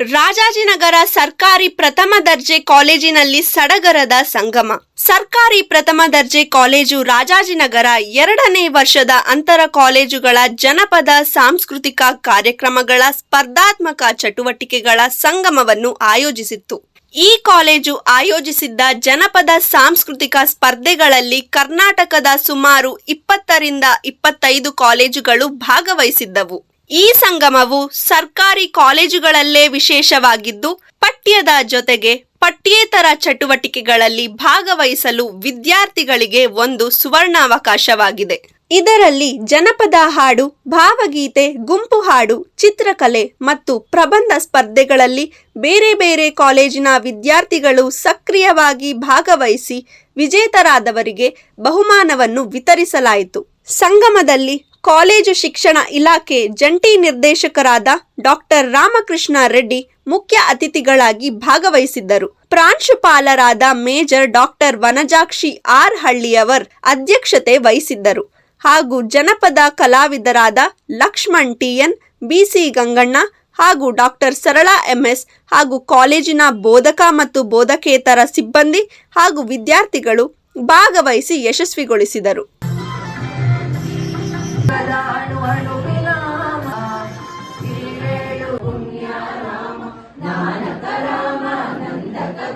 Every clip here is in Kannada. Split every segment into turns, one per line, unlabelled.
ರಾಜಾಜಿನಗರ ಸರ್ಕಾರಿ ಪ್ರಥಮ ದರ್ಜೆ ಕಾಲೇಜಿನಲ್ಲಿ ಸಡಗರದ ಸಂಗಮ. ಸರ್ಕಾರಿ ಪ್ರಥಮ ದರ್ಜೆ ಕಾಲೇಜು ರಾಜಾಜಿನಗರ ಎರಡನೇ ವರ್ಷದ ಅಂತರ ಕಾಲೇಜುಗಳ ಜನಪದ ಸಾಂಸ್ಕೃತಿಕ ಕಾರ್ಯಕ್ರಮಗಳ ಸ್ಪರ್ಧಾತ್ಮಕ ಚಟುವಟಿಕೆಗಳ ಸಂಗಮವನ್ನು ಆಯೋಜಿಸಿತ್ತು. ಈ ಕಾಲೇಜು ಆಯೋಜಿಸಿದ್ದ ಜನಪದ ಸಾಂಸ್ಕೃತಿಕ ಸ್ಪರ್ಧೆಗಳಲ್ಲಿ ಕರ್ನಾಟಕದ ಸುಮಾರು ಇಪ್ಪತ್ತರಿಂದ ಇಪ್ಪತ್ತೈದು ಕಾಲೇಜುಗಳು ಭಾಗವಹಿಸಿದ್ದವು. ಈ ಸಂಗಮವು ಸರ್ಕಾರಿ ಕಾಲೇಜುಗಳಲ್ಲೇ ವಿಶೇಷವಾಗಿದ್ದು, ಪಠ್ಯದ ಜೊತೆಗೆ ಪಠ್ಯೇತರ ಚಟುವಟಿಕೆಗಳಲ್ಲಿ ಭಾಗವಹಿಸಲು ವಿದ್ಯಾರ್ಥಿಗಳಿಗೆ ಒಂದು ಸುವರ್ಣಾವಕಾಶವಾಗಿದೆ. ಇದರಲ್ಲಿ ಜನಪದ ಹಾಡು, ಭಾವಗೀತೆ, ಗುಂಪು ಹಾಡು, ಚಿತ್ರಕಲೆ ಮತ್ತು ಪ್ರಬಂಧ ಸ್ಪರ್ಧೆಗಳಲ್ಲಿ ಬೇರೆ ಬೇರೆ ಕಾಲೇಜಿನ ವಿದ್ಯಾರ್ಥಿಗಳು ಸಕ್ರಿಯವಾಗಿ ಭಾಗವಹಿಸಿ ವಿಜೇತರಾದವರಿಗೆ ಬಹುಮಾನವನ್ನು ವಿತರಿಸಲಾಯಿತು. ಸಂಗಮದಲ್ಲಿ ಕಾಲೇಜು ಶಿಕ್ಷಣ ಇಲಾಖೆ ಜಂಟಿ ನಿರ್ದೇಶಕರಾದ ಡಾಕ್ಟರ್ ರಾಮಕೃಷ್ಣ ರೆಡ್ಡಿ ಮುಖ್ಯ ಅತಿಥಿಗಳಾಗಿ ಭಾಗವಹಿಸಿದ್ದರು. ಪ್ರಾಂಶುಪಾಲರಾದ major doctor Vanajakshi R Halliyavar ಅಧ್ಯಕ್ಷತೆ ವಹಿಸಿದ್ದರು. ಹಾಗೂ ಜನಪದ ಕಲಾವಿದರಾದ Lakshman TN BC Gangann a doctor Sarala MS ಹಾಗೂ ಕಾಲೇಜಿನ ಬೋಧಕ ಮತ್ತು ಬೋಧಕೇತರ ಸಿಬ್ಬಂದಿ ಹಾಗೂ ವಿದ್ಯಾರ್ಥಿಗಳು ಭಾಗವಹಿಸಿ ಯಶಸ್ವಿಗೊಳಿಸಿದರು.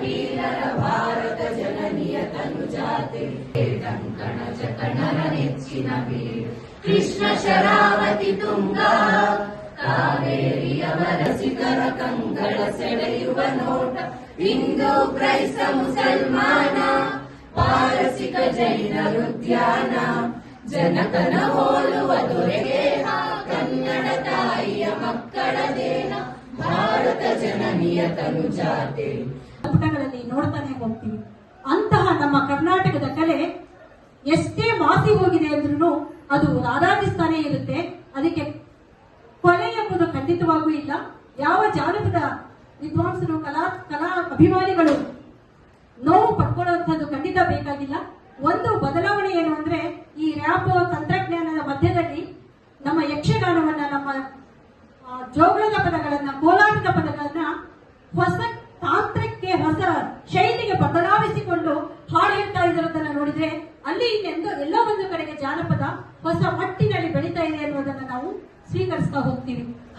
ಕಬೀರರ ಭಾರತ ಜನನಿಯ ತನು ಜಾತೆ ಕಂಕಣ ಜಕಣರ ನೆಚ್ಚಿನ ಬೀಡು. ಕೃಷ್ಣ ಶರಾವತಿ ತುಂಗ. ಕಾವೇರಿಯವರ ಸಿಗರ ಕಂಗಳ ಸೆಳೆಯುವ ನೋಟ. ಹಿಂದೂ ಕ್ರೈಸ್ತ ಮುಸಲ್ಮಾನ. ಪಾರಸಿಕ ಜೈನ ಉದ್ಯಾನ ಜನಕನ ಹೋಲುವ ದೊರೆಗೇಹ ಕನ್ನಡ ತಾಯಿಯ ಮಕ್ಕಳ ದೇಹ. ಭಾರತ ಜನನಿಯ ತನು
ಪುಟಗಳಲ್ಲಿ ನೋಡ್ತಾನೆ ಹೋಗ್ತೀವಿ ಅಂತಹ ನಮ್ಮ ಕರ್ನಾಟಕದ ಕಲೆ ಎಷ್ಟೇ ಮಾಸಿ ಹೋಗಿದೆ ಅಂದ್ರೂ ಅದು ಆರಾಧಿಸ್ತಾನೆ ಇರುತ್ತೆ. ಅದಕ್ಕೆ ಕೊಲೆ ಎಂಬುದು ಖಂಡಿತವಾಗೂ ಇಲ್ಲ. ಯಾವ ಜಾನಪದ ವಿದ್ವಾಂಸರು, ಕಲಾ ಕಲಾ ಅಭಿಮಾನಿಗಳು ನೋವು ಪಡ್ಕೊಳ್ಳುವಂಥದ್ದು ಖಂಡಿತ ಬೇಕಾಗಿಲ್ಲ. ಒಂದು ಬದಲಾವಣೆ ಏನು ಅಂದ್ರೆ ಈ ತಂತ್ರಜ್ಞಾನದ ಮಧ್ಯದಲ್ಲಿ ನಮ್ಮ ಯಕ್ಷಗಾನವನ್ನ, ನಮ್ಮ ಜೋಗಳದ ಪದಗಳನ್ನ, ಕೋಲಾಟದ ಪದಗಳನ್ನ ಹೊಸ ತಾಂತ್ರಿಕಕ್ಕೆ ಹೊಸ ಶೈಲಿಗೆ ಬದಲಾವಿಸಿಕೊಂಡು ಹಾಡು ಹೇಳ್ತಾ ಇರೋದನ್ನ ನೋಡಿದ್ರೆ ಅಲ್ಲಿ ಇನ್ನೆಂದು ಎಲ್ಲ ಒಂದು ಕಡೆಗೆ ಜಾನಪದ ಹೊಸ ಮಟ್ಟಿನಲ್ಲಿ ಬೆಳೀತಾ ಇದೆ ಅನ್ನೋದನ್ನ ನಾವು ಸ್ವೀಕರಿಸ್ತಾ ಹೋಗ್ತೀವಿ.